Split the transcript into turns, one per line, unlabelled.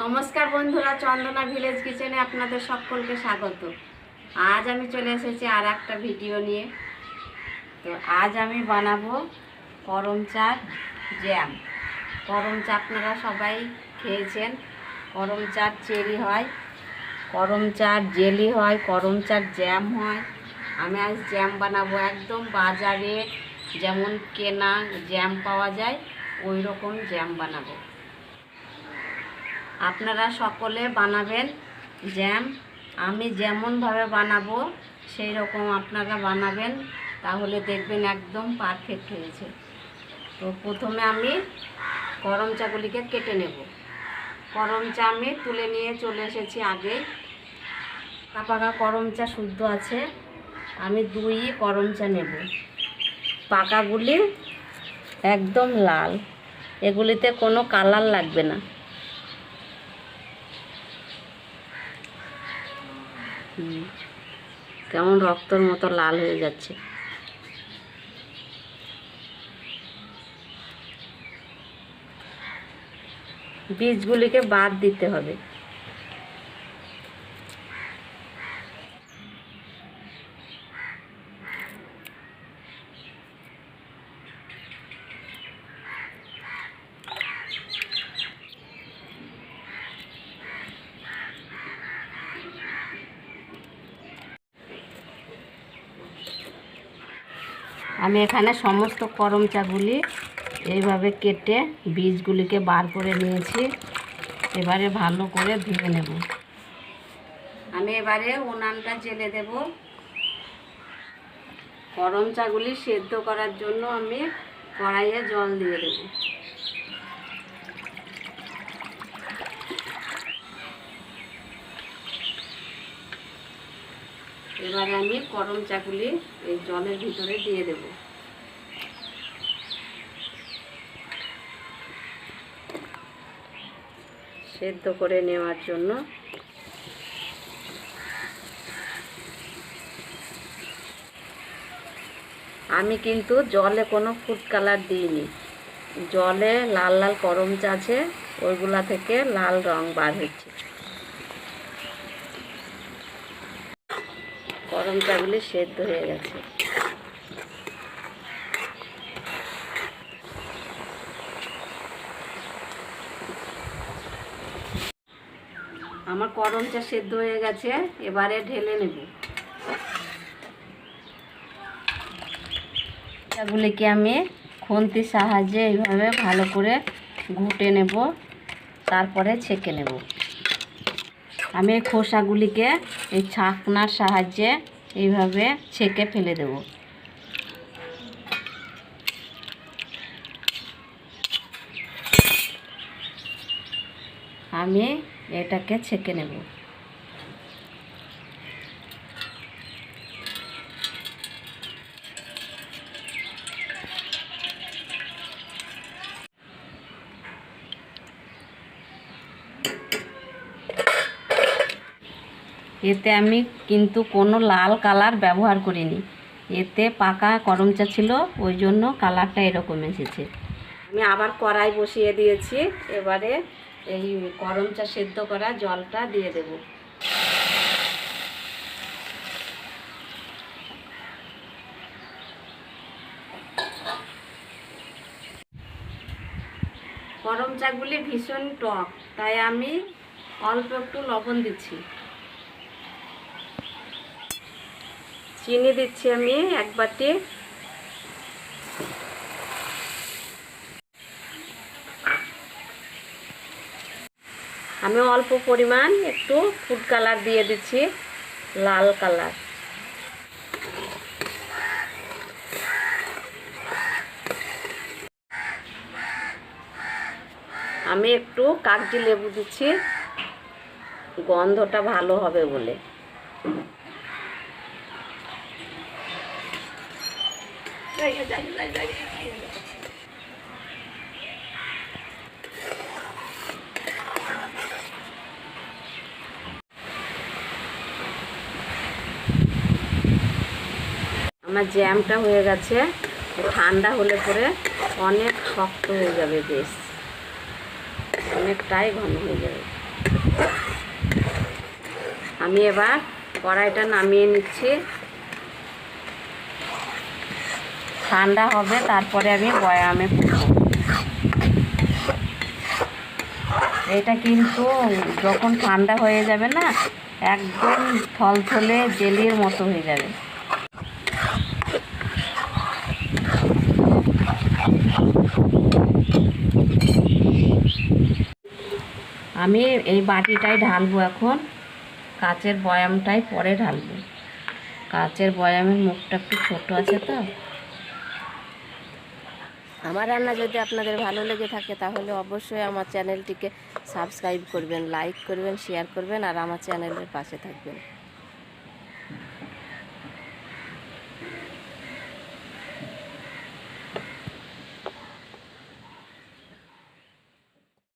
নমস্কার বন্ধুরা, চন্দনা ভিলেজ কিচেনে আপনাদের সকলকে স্বাগত। আজ আমি চলে এসেছি আর একটা ভিডিও নিয়ে। তো আজ আমি বানাবো করম চার জ্যাম। করম চা আপনারা সবাই খেয়েছেন। করম চার চেরি হয়, করম চার জেলি হয়, করম চার জ্যাম হয়। আমি আজ জ্যাম বানাবো একদম বাজারে যেমন কেনা জ্যাম পাওয়া যায় ওই রকম জ্যাম বানাবো। আপনারা সকলে বানাবেন জ্যাম আমি যেমনভাবে বানাবো সেই রকম আপনারা বানাবেন, তাহলে দেখবেন একদম পারফেক্ট হয়েছে। তো প্রথমে আমি গরম চাগুলিকে কেটে নেব। গরম চা আমি তুলে নিয়ে চলে এসেছি আগে। পাকা পাকা করম চা শুদ্ধ আছে। আমি দুই করম চা নেব। পাকাগুলি একদম লাল। এগুলিতে কোনো কালার লাগবে না। কেমন রক্তর মতো লাল হয়ে যাচ্ছে। বীজগুলিকে বাদ দিতে হবে। আমি এখানে সমস্ত করমচাগুলি এইভাবে কেটে বীজগুলিকে বার করে নিয়েছি। এবারে ভালো করে ধুয়ে নেব। আমি এবারে উনানটা জেলে দেব। করমচাগুলি সেদ্ধ করার জন্য আমি কড়াইয়ে জল দিয়ে দেব। এবারে আমি করম চাগুলি এই জলের ভিতরে দিয়ে দেব। সেদ্ধ করে নেওয়ার জন্য আমি কিন্তু জলে কোনো ফুড কালার দিইনি। জলে লাল লাল করম আছে, ওইগুলা থেকে লাল রং বার হচ্ছে। চাগুলি সেদ্ধ হয়ে গেছে। আমার করম চা সেদ্ধ হয়ে গেছে, এবারে ঢেলে নেব। চাগুলিকে আমি খুন্তির সাহায্যে এইভাবে ভালো করে ঘুটে নেব, তারপরে ছেঁকে নেব। আমি খোসাগুলিকে এই ছাকনার সাহায্যে এইভাবে ছেঁকে ফেলে দেব। আমি এটাকে ছেঁকে নেব। এতে আমি কিন্তু কোনো লাল কালার ব্যবহার করিনি। এতে পাকা করম চা ছিল, ওই জন্য কালারটা এরকম এসেছে। আমি আবার কড়াই বসিয়ে দিয়েছি, এবারে এই করম চা সেদ্ধ করা জলটা দিয়ে দেব। গরম চাগুলি ভীষণ টক, তাই আমি অল্প একটু লবণ দিচ্ছি। চিনি দিচ্ছি আমি এক বাটি। আমি অল্প পরিমাণ একটু ফুড কালার দিয়ে দিচ্ছি, লাল কালার। আমি একটু কাগজি লেবু দিচ্ছি, গন্ধটা ভালো হবে বলে। আমার জ্যামটা হয়ে গেছে ঠান্ডা হলে পরে অনেক শক্ত হয়ে যাবে বেশ। অনেকটাই ঘন হয়ে যাবে। আমি এবার কড়াইটা নামিয়ে নিচ্ছি। ঠান্ডা হবে, তারপরে আমি বয়ামে পুরবো এটা কিন্তু যখন ঠান্ডা হয়ে যাবে না, একদম থলথলে জেলির মতো হয়ে যাবে। আমি এই বাটিটাই ঢালবো এখন, কাচের বয়ামটাই পরে ঢালবো। কাচের বয়ামের মুখটা একটু ছোট আছে তো আমার রান্না যদি আপনাদের ভালো লেগে থাকে তাহলে অবশ্যই আমার চ্যানেলটিকে সাবস্ক্রাইব করবেন, লাইক করবেন শেয়ার করবেন আর আমার চ্যানেলের পাশে থাকবেন।